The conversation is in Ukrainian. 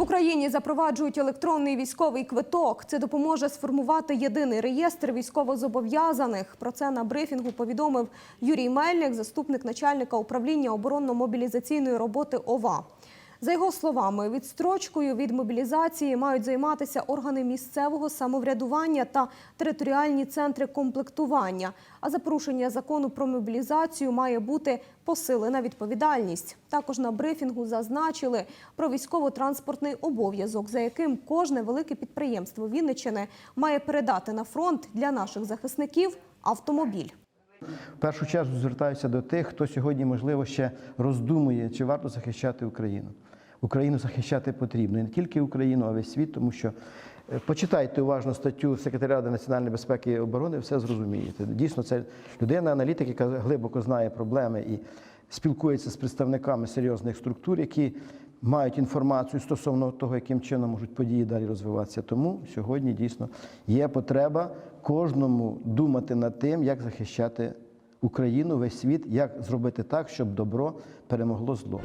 В Україні запроваджують електронний військовий квиток. Це допоможе сформувати єдиний реєстр військовозобов'язаних. Про це на брифінгу повідомив Юрій Мельник, заступник начальника управління оборонно-мобілізаційної роботи ОВА. За його словами, відстрочкою від мобілізації мають займатися органи місцевого самоврядування та територіальні центри комплектування. А за порушення закону про мобілізацію має бути посилена відповідальність. Також на брифінгу зазначили про військово-транспортний обов'язок, за яким кожне велике підприємство Вінниччини має передати на фронт для наших захисників автомобіль. В першу чергу звертаюся до тих, хто сьогодні, можливо, ще роздумує, чи варто захищати Україну. Україну захищати потрібно і не тільки Україну, а весь світ, тому що е, почитайте уважно статтю секретаря Ради національної безпеки і оборони, все зрозумієте. Дійсно, це людина, аналітик, яка глибоко знає проблеми і спілкується з представниками серйозних структур, які мають інформацію стосовно того, яким чином можуть події далі розвиватися. Тому сьогодні дійсно є потреба кожному думати над тим, як захищати Україну, весь світ, як зробити так, щоб добро перемогло зло.